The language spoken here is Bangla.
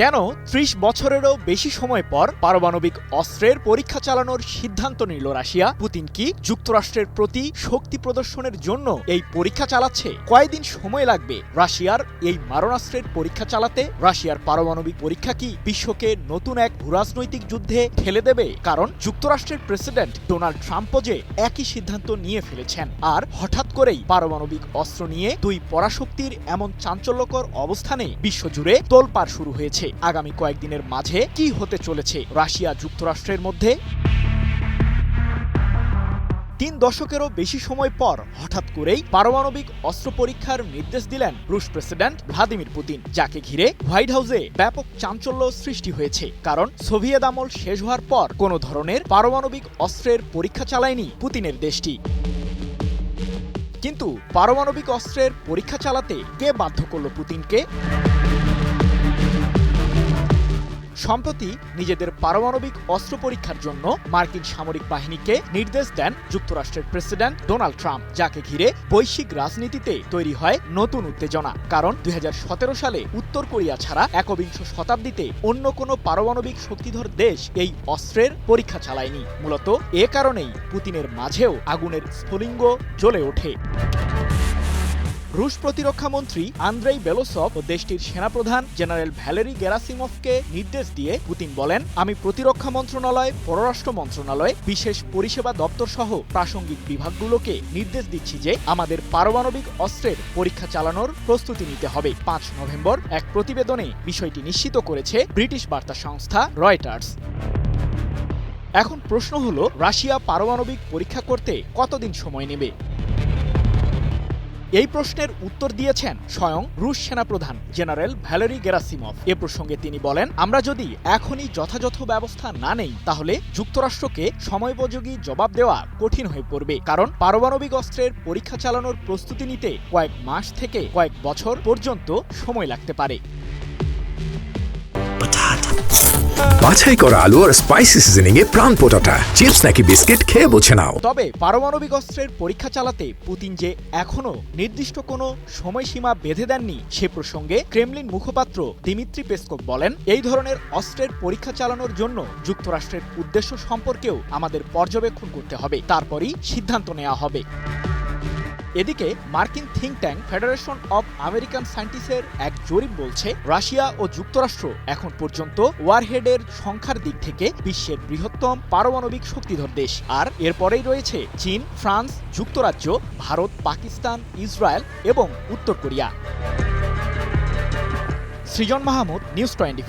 কেন ত্রিশ বছরেরও বেশি সময় পর পারমাণবিক অস্ত্রের পরীক্ষা চালানোর সিদ্ধান্ত নিল রাশিয়া? পুতিন কি যুক্তরাষ্ট্রের প্রতি শক্তি প্রদর্শনের জন্য এই পরীক্ষা চালাচ্ছে? কয়দিন সময় লাগবে রাশিয়ার এই মারণাস্ত্রের পরীক্ষা চালাতে? রাশিয়ার পারমাণবিক পরীক্ষা কি বিশ্বকে নতুন এক ভূরাজনৈতিক যুদ্ধে ঠেলে দেবে? কারণ যুক্তরাষ্ট্রের প্রেসিডেন্ট ডোনাল্ড ট্রাম্পও যে একই সিদ্ধান্ত নিয়ে ফেলেছেন। আর হঠাৎ করেই পারমাণবিক অস্ত্র নিয়ে দুই পরাশক্তির এমন চাঞ্চল্যকর অবস্থানে বিশ্বজুড়ে তোলপাড় শুরু হয়েছে। আগামী কয়েকদিনের মাঝে কি হতে চলেছে রাশিয়া যুক্তরাষ্ট্রের মধ্যে? তিন দশকেরও বেশি সময় পর হঠাৎ করেই পারমাণবিক অস্ত্র পরীক্ষার নির্দেশ দিলেন রুশ প্রেসিডেন্ট ভ্লাদিমির পুতিন, যাকে ঘিরে হোয়াইট হাউসে ব্যাপক চাঞ্চল্য সৃষ্টি হয়েছে। কারণ সোভিয়েত আমল শেষ হওয়ার পর কোনো ধরনের পারমাণবিক অস্ত্রের পরীক্ষা চালায়নি পুতিনের দেশটি। কিন্তু পারমাণবিক অস্ত্রের পরীক্ষা চালাতে কে বাধ্য করল পুতিনকে? সম্প্রতি নিজেদের পারমাণবিক অস্ত্র পরীক্ষার জন্য মার্কিন সামরিক বাহিনীকে নির্দেশ দেন যুক্তরাষ্ট্রের প্রেসিডেন্ট ডোনাল্ড ট্রাম্প, যাকে ঘিরে বৈশ্বিক রাজনীতিতে তৈরি হয় নতুন উত্তেজনা। কারণ দু হাজার সতেরো সালে উত্তর কোরিয়া ছাড়া একবিংশ শতাব্দীতে অন্য কোনো পারমাণবিক শক্তিধর দেশ এই অস্ত্রের পরীক্ষা চালায়নি। মূলত এ কারণেই পুতিনের মাঝেও আগুনের স্ফুলিঙ্গ জ্বলে ওঠে। রুশ প্রতিরক্ষা মন্ত্রী আন্দ্রেই বেলোসভ ও দেশটির সেনাপ্রধান জেনারেল ভ্যালেরি গেরাসিমভকে নির্দেশ দিয়ে পুতিন বলেন, আমি প্রতিরক্ষা মন্ত্রণালয়, পররাষ্ট্র মন্ত্রণালয়, বিশেষ পরিষেবা দপ্তর সহ প্রাসঙ্গিক বিভাগগুলোকে নির্দেশ দিচ্ছি যে আমাদের পারমাণবিক অস্ত্রের পরীক্ষা চালানোর প্রস্তুতি নিতে হবে। পাঁচ নভেম্বর এক প্রতিবেদনে বিষয়টি নিশ্চিত করেছে ব্রিটিশ বার্তা সংস্থা রয়টার্স। এখন প্রশ্ন হলো, রাশিয়া পারমাণবিক পরীক্ষা করতে কতদিন সময় নেবে? এই প্রশ্নের উত্তর দিয়েছেন স্বয়ং রুশ সেনাপ্রধান জেনারেল ভ্যালেরি গেরাসিমভ। এ প্রসঙ্গে তিনি বলেন, আমরা যদি এখনই যথাযথ ব্যবস্থা না নেই, তাহলে যুক্তরাষ্ট্রকে সময়োপযোগী জবাব দেওয়া কঠিন হয়ে পড়বে। কারণ পারমাণবিক অস্ত্রের পরীক্ষা চালানোর প্রস্তুতি নিতে কয়েক মাস থেকে কয়েক বছর পর্যন্ত সময় লাগতে পারে। বাছাই করা আলু আর স্পাইসি সিজনিং এ প্রাণ পোটাটা চিপস নাকি বিস্কিট খেয়ে বোঝে নাও। তবে পারমাণবিক অস্ত্রের পরীক্ষা চালাতে পুতিন যে এখনও নির্দিষ্ট কোনো সময়সীমা বেঁধে দেননি, সে প্রসঙ্গে ক্রেমলিন মুখপাত্র দিমিত্রি পেসকোভ বলেন, এই ধরনের অস্ত্রের পরীক্ষা চালানোর জন্য যুক্তরাষ্ট্রের উদ্দেশ্য সম্পর্কেও আমাদের পর্যবেক্ষণ করতে হবে। তারপরই সিদ্ধান্ত নেওয়া হবে। এদিকে মার্কিন think tank Federation of American সায়েন্টিস্টের এক জরিপ বলছে, রাশিয়া ও যুক্তরাষ্ট্র এখন পর্যন্ত ওয়ারহেডের সংখ্যার দিক থেকে বিশ্বের বৃহত্তম পারমাণবিক শক্তিধর দেশ। আর এরপরেই রয়েছে চীন, ফ্রান্স, যুক্তরাজ্য, ভারত, পাকিস্তান, ইসরায়েল এবং উত্তর Korea. Srijan Mahmud, news twenty